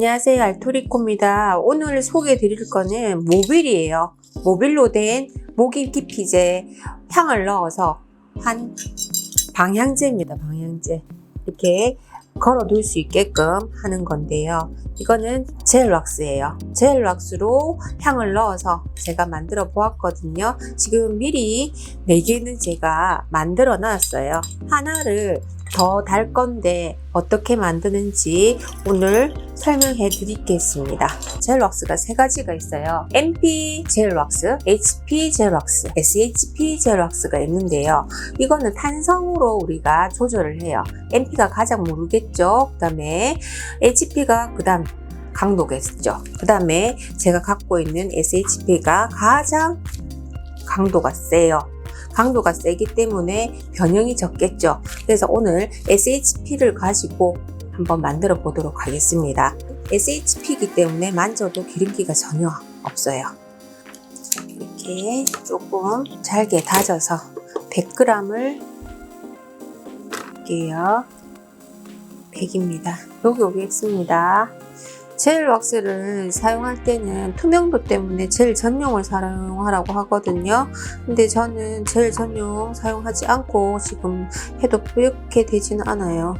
안녕하세요 알토리코입니다. 오늘 소개해 드릴 거는 모빌이에요. 모빌로 된 모기 기피제 향을 넣어서 한 방향제입니다 방향제. 이렇게 걸어 둘 수 있게끔 하는 건데요. 이거는 젤 왁스예요. 젤 왁스로 향을 넣어서 제가 만들어 보았거든요. 지금 미리 4개는 제가 만들어 놨어요. 하나를 더 달 건데 어떻게 만드는지 오늘 설명해 드리겠습니다. 젤 왁스가 세 가지가 있어요. MP 젤 왁스, HP 젤 왁스, SHP 젤 왁스가 있는데요. 이거는 탄성으로 우리가 조절을 해요. MP가 가장 모르겠죠. 그 다음에 HP가 그 다음 강도겠죠. 그 다음에 제가 갖고 있는 SHP가 가장 강도가 세요. 강도가 세기 때문에 변형이 적겠죠. 그래서 오늘 SHP를 가지고 한번 만들어 보도록 하겠습니다. SHP이기 때문에 만져도 기름기가 전혀 없어요. 이렇게 조금 잘게 다져서 100g을 할게요. 100입니다. 여기 오겠습니다. 젤 왁스를 사용할 때는 투명도 때문에 젤 전용을 사용하라고 하거든요. 근데 저는 젤 전용 사용하지 않고 지금 해도 뿌옇게 되지는 않아요.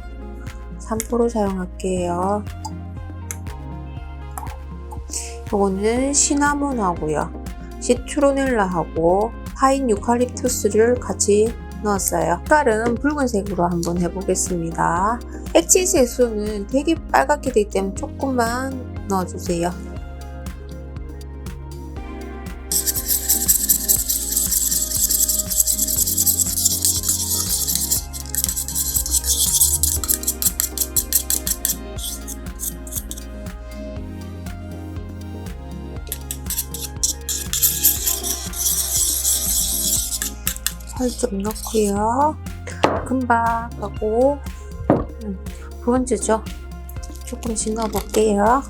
3% 사용할게요. 이거는 시나몬하고요. 시트로넬라하고 파인 유칼립투스를 같이 넣었어요. 색깔은 붉은색으로 한번 해보겠습니다. 액체 색소는 되게 빨갛게 되기 때문에 조금만 넣어주세요. 살좀 넣고요. 금방 하고 음, 브론즈죠. 조금씩 넣어볼게요.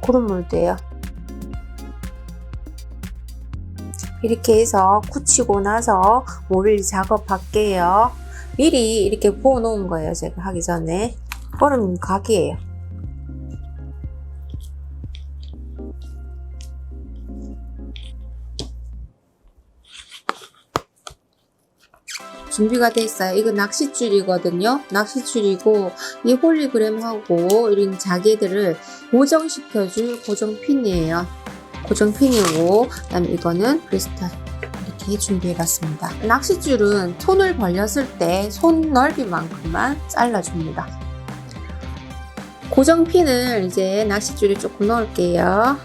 구름물도요. 이렇게 해서 굳히고 나서 모빌 작업할게요. 미리 이렇게 부어 놓은 거예요. 제가 하기 전에. 얼음 각이에요. 준비가 돼 있어요. 이거 낚싯줄이거든요. 낚싯줄이고 이 홀리그램하고 이런 자개들을 고정시켜줄 고정핀이에요. 고정핀이고 그다음에 이거는 크리스탈 이렇게 준비해봤습니다. 낚싯줄은 손을 벌렸을 때 손 넓이만큼만 잘라줍니다. 고정핀을 이제 낚싯줄에 조금 넣을게요.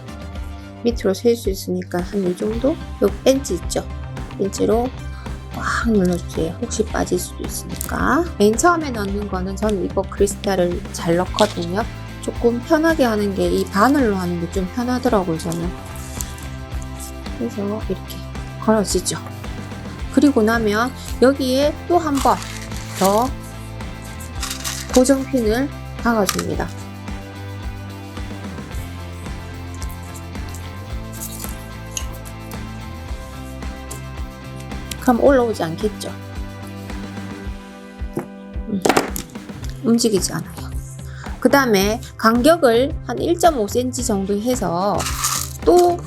밑으로 셀 수 있으니까 한 이 정도? 요 벤치 있죠? 벤치로 꽉 눌러주세요. 혹시 빠질 수도 있으니까. 맨 처음에 넣는 거는 저는 이거 크리스탈을 잘 넣거든요. 조금 편하게 하는 게 이 바늘로 하는 게 좀 편하더라고요, 저는. 그래서 이렇게 걸어지죠. 그리고 나면 여기에 또 한 번 더 고정핀을 박아줍니다. 그럼 올라오지 않겠죠? 음, 움직이지 않아요. 그 다음에 간격을 한 1.5cm 정도 해서 또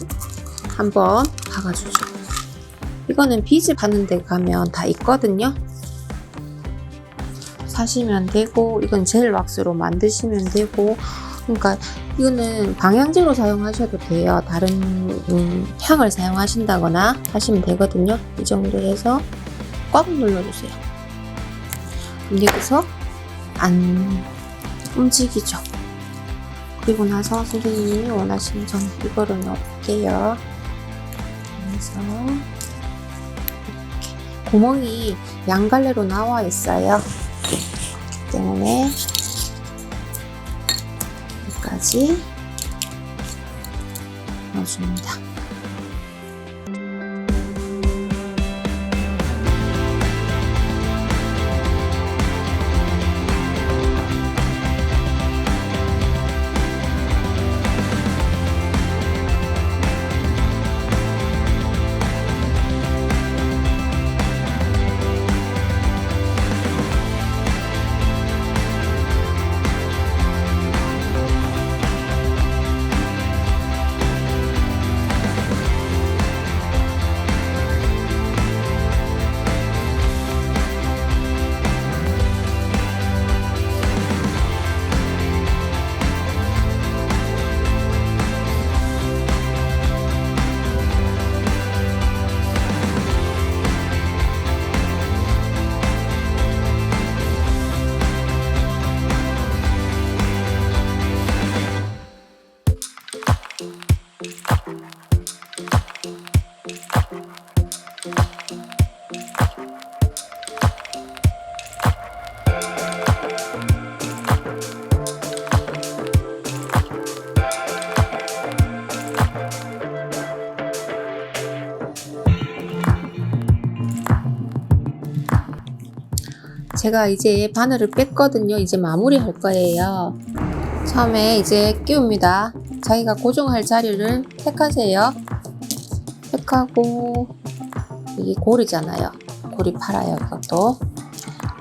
한번 박아주죠. 이거는 비즈 파는 데 가면 다 있거든요. 사시면 되고 이건 젤 왁스로 만드시면 되고 그러니까 이거는 방향제로 사용하셔도 돼요. 다른 음, 향을 사용하신다거나 하시면 되거든요. 이 정도 해서 꽉 눌러주세요. 여기서 안 움직이죠. 그리고 나서 선생님이 원하시는 점 이거를 넣을게요. 그래서 이렇게 구멍이 양갈래로 나와 있어요. 그렇기 때문에 여기까지 넣어줍니다. 제가 이제 바늘을 뺐거든요. 이제 마무리 할 거예요. 처음에 이제 끼웁니다. 자기가 고정할 자리를 택하세요. 택하고 이게 고리잖아요. 고리 팔아요. 이것도.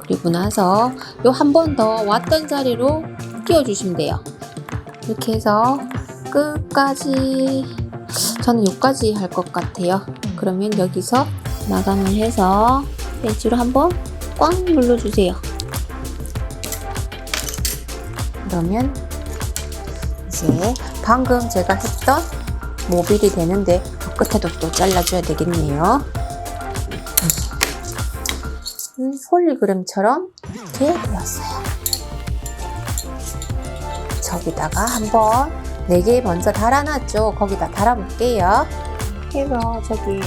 그리고 나서 요 한 번 더 왔던 자리로 끼워주시면 돼요. 이렇게 해서 끝까지 저는 여기까지 할 것 같아요. 그러면 여기서 마감을 해서 벤치로 한번 꽉 눌러주세요. 그러면 이제 방금 제가 했던 모빌이 되는데 그 끝에도 또 잘라줘야 되겠네요. 음, 홀리그램처럼 이렇게 되었어요. 저기다가 한번 4개 먼저 달아놨죠. 거기다 달아볼게요. 해서 저기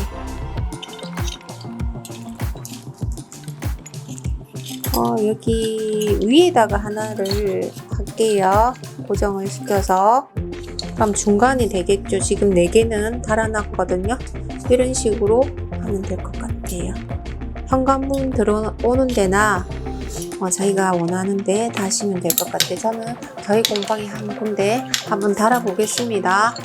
어, 여기 위에다가 하나를 할게요. 고정을 시켜서. 그럼 중간이 되겠죠. 지금 4개는 달아놨거든요. 이런 식으로 하면 될 것 같아요. 현관문 들어오는 데나 어, 자기가 원하는데 다시면 될 것 같아요. 저는 저희 공방에 한 군데 한번 달아보겠습니다.